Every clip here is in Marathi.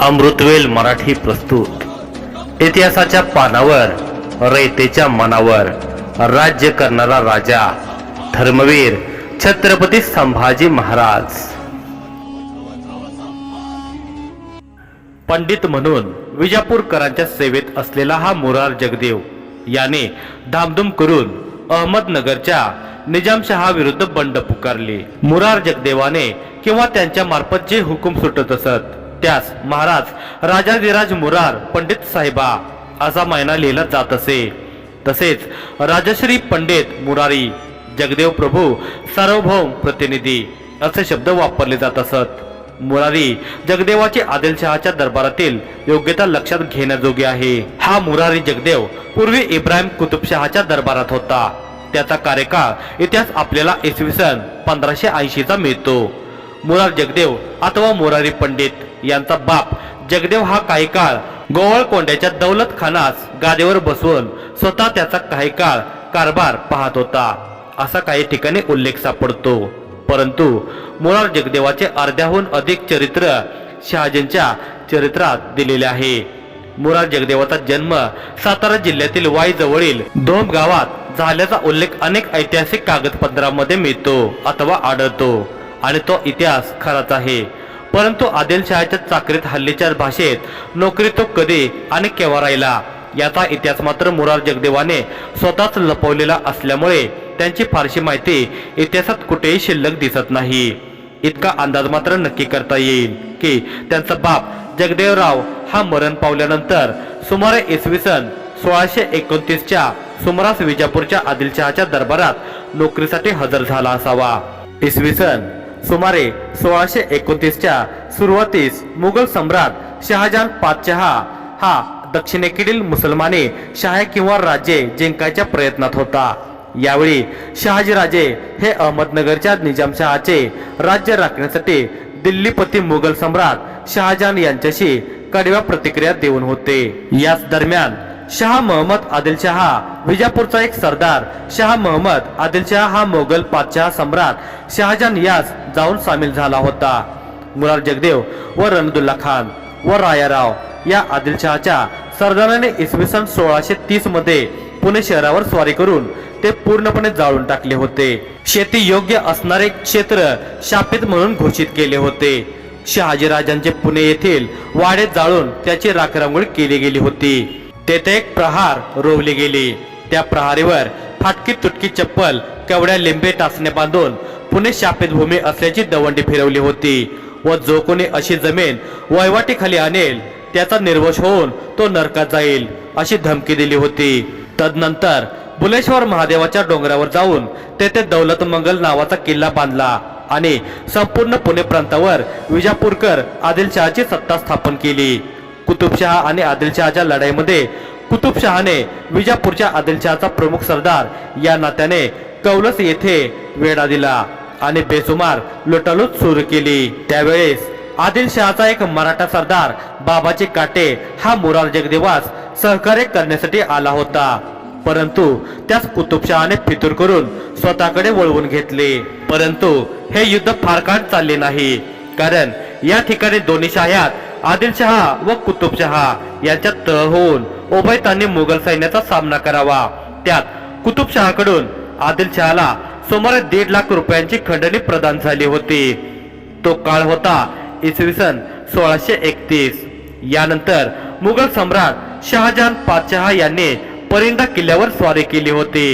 अमृतवेल मराठी प्रस्तुत. इतिहासाच्या पानावर रयतेच्या मनावर राज्य करणारा राजा धर्मवीर छत्रपती संभाजी महाराज. पंडित म्हणून विजापूरकरांच्या सेवेत असलेला हा मुरार जगदेव याने धामधूम करून अहमदनगरच्या निजामशहा विरुद्ध बंड पुकारले. मुरार जगदेवाने किंवा त्यांच्या मार्फत जे हुकूम सुटत असत त्यास महाराज राजाधिराज मुरार पंडित साहेबा असा महिना लिहिला जात असे. तसेच राजश्री पंडित मुरारी जगदेव प्रभू सार्वभौम प्रतिनिधी असे शब्द वापरले जात असत. मुरारी जगदेवाची आदिलशहाच्या दरबारातील योग्यता लक्षात घेण्याजोगी आहे. हा मुरारी जगदेव पूर्वी इब्राहिम कुतुबशहाच्या दरबारात होता. त्याचा कार्यकाळ इतिहास आपल्याला इसवी सन पंधराशे ऐंशीचा मिळतो. मुरार जगदेव अथवा मुरारी पंडित यांचा बाप. जगदेव हा काही काळ गोवळकोंड्याच्या दौलत खानास गादेवर बसवून स्वतः त्याचा काही काळ कारभार पाहत होता. असा काही ठिकाणी उल्लेख सापडतो. परंतु मुरार जगदेवाचे अर्ध्याहून अधिक चरित्र शहाजींच्या चरित्रात दिलेले आहे. मुरार जगदेवाचा जन्म सातारा जिल्ह्यातील वाई जवळील धोम गावात झाल्याचा उल्लेख अनेक ऐतिहासिक कागदपत्रांमध्ये मिळतो अथवा आढळतो. आणि तो इतिहास खराच आहे. परंतु आदिलशहाच्या चाकरीत हल्लीच्या भाषेत नोकरी तो कधी आणि केव्हा राहिला? याचा इतिहास मात्र मुरार जगदेवाने स्वतःच लपवलेला असल्यामुळे त्यांची फारशी माहिती इतिहासात कुठेही शिल्लक दिसत नाही. इतका अंदाज मात्र नक्की करता येईल की त्यांचा बाप जगदेवराव हा मरण पावल्यानंतर सुमारे इसवी सन सोळाशे एकोणतीसच्या सुमारास विजापूरच्या आदिलशहाच्या दरबारात नोकरीसाठी हजर झाला असावा. इसवी सन सुमारे सोळाशे एकोणतीसच्या सुरुवातीस मुघल सम्राट शहाजहान पाचशहा हा दक्षिणेकडील मुसलमाने शाह किंवा राज्ये जिंकायच्या प्रयत्नात होता. यावेळी शहाजीराजे हे अहमदनगरच्या निजामशहाचे राज्य राखण्यासाठी दिल्लीपती मुघल सम्राट शहाजहान यांच्याशी कडव्या प्रतिक्रिया देऊन होते. याच दरम्यान शहा महमद आदिलशहा विजापूरचा एक सरदार. शहा महमद आदिलशहा हा मोगल पादशाह सम्राट. शहाजहान यास जाऊन सामील झाला होता. मुरार जगदेव व रणदुल्ला खान व रायाराव या आदिलशहाच्या सरदाराने इसवी सन सोळाशे तीसमध्ये पुणे शहरावर स्वारी करून ते पूर्णपणे जाळून टाकले होते. शेती योग्य असणारे क्षेत्र शापित म्हणून घोषित केले होते. शहाजीराजांचे पुणे येथील वाडे जाळून त्याची राखरांगोळी केली गेली होती. तेथे एक प्रहार रोवले गेले. त्या प्रहारीवर फाटकी तुटकी चप्पल केवढ्या लिंबे टाचणे बांधून पुणे शापित भूमी असल्याची दवंडी फिरवली होती व जो कोणी अशी जमीन वहिवाटीखाली आणेल त्याचा निर्वश होऊन तो नरकात जाईल अशी धमकी दिली होती. तदनंतर बुलेश्वर महादेवाच्या डोंगरावर जाऊन तेथे दौलत मंगल नावाचा किल्ला बांधला आणि संपूर्ण पुणे प्रांतावर विजापूरकर आदिलशहाची सत्ता स्थापन केली. कुतुबशहा आणि आदिलशहाच्या लढाईमध्ये कुतुबशहाने विजापूरच्या आदिलशहाचा प्रमुख सरदार या नात्याने कौलस येथे वेढा दिला आणि बेसुमार लुटालूट सुरू केली. त्यावेळेस आदिलशहाचा एक मराठा सरदार बाबाचे काटे हा मुरार जगदेवास सहकार्य करण्यासाठी आला होता. परंतु त्यास कुतुबशहाने फितूर करून स्वतःकडे वळवून घेतले. परंतु हे युद्ध फार काळ चालले नाही. कारण या ठिकाणी दोन्ही शाह्यात आदिलशहा व कुतुबशहा यांच्यात तह होऊन उभयतांनी मुघल सैन्याचा सामना करावा. त्यात कुतुबशहाकडून आदिलशहाला सुमारे दीड लाख रुपयांची खंडणी प्रदान झाली होती. तो काळ होता इसवी सन सोळाशे एकतीस. यानंतर मुघल सम्राट शहाजहान पाचशहा यांनी परिंदा किल्ल्यावर स्वारी केली होती.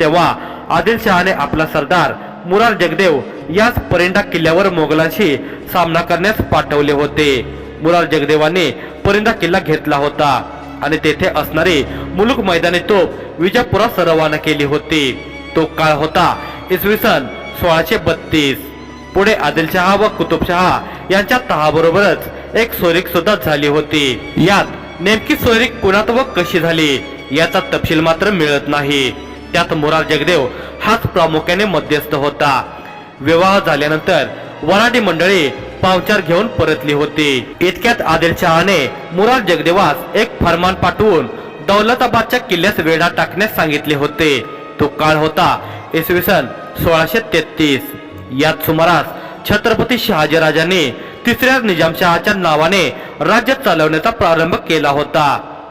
तेव्हा आदिलशहाने आपला सरदार मुरार जगदेव याच परिंदा किल्ल्यावर मोगलांशी सामना करण्यास पाठवले होते. मुरार जगदेवाने परिंदा किल्ला घेतला होता. आणि तेथे असणारी मुलुक मैदानी तोप विजापुरात रवाना केली होती. तो काळ होता इसवी सन सोळाशे बत्तीस. पुढे आदिलशहा व कुतुबशहा यांच्या तहाबरोबरच एक सोयरीक सुद्धा झाली होती. यात नेमकी सोयरीक कुणात व कशी झाली याचा तपशील मात्र मिळत नाही. त्यात मुरार जगदेव हाच प्रामुख्याने मध्यस्थ होता. विवाह झाल्यानंतर वराडी मंडळी पावचार घेऊन परतली होती. इतक्यात आदिलशहाने मुरार जगदेवास एक फरमान पाठवून दौलताबादच्या किल्ल्यास वेढा टाकण्यास सांगितले होते. तो काळ होता इसवी सन सोळाशे तेहतीस. यात सुमारास छत्रपती शहाजीराजांनी तिसऱ्या निजामशहाच्या नावाने राज्य चालवण्याचा प्रारंभ केला होता.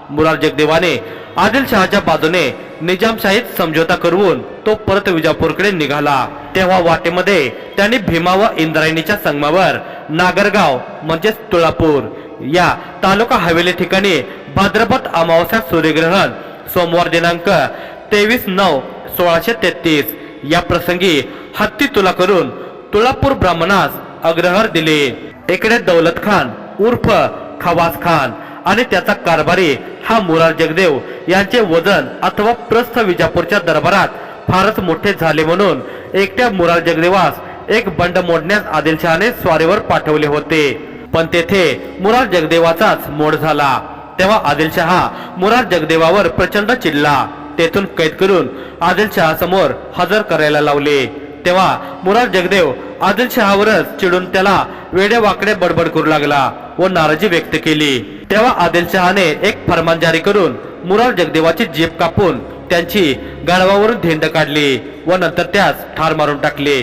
मुरार जगदेवाने आदिलशहाच्या बाजूने निजामशाहीत समझोता करून तो परत विजापूरकडे निघाला. तेव्हा वाटेमध्ये त्यांनी भीमा व इंद्रायणीच्या संगमावर नागरगाव म्हणजेच तुळापूर या तालुका हवेली ठिकाणी भाद्रपद अमावस्या सूर्यग्रहण सोमवार दिनांक तेवीस नऊ सोळाशे तेहतीस या प्रसंगी हत्ती तुला करून तुळापूर ब्राह्मणास अग्रहर दिले. इकडे दौलत खान उर्फ खवास खान आणि त्याचा कारभारी हा मुरार जगदेव यांचे वजन अथवा प्रस्थ विजापूरच्या दरबारात फारच मोठे झाले म्हणून एकट्या मुरार जगदेवास एक बंड मोडण्यास आदिलशहाने स्वारीवर पाठवले होते. पण तेथे मुरार जगदेवाचाच मोड झाला. तेव्हा आदिलशहा मुरार जगदेवावर प्रचंड चिडला. तेथून कैद करून आदिलशहा समोर हजर करायला लावले. तेव्हा मुरार जगदेव आदिलशहावरच चिडून त्याला वेडे वाकडे बडबड करू लागला व नाराजी व्यक्त केली. तेव्हा आदिलशहाने एक फरमान जारी करून मुरार जगदेवाची जीप कापून त्यांची गाढवावरून धिंड काढली व नंतर त्यास ठार मारून टाकले.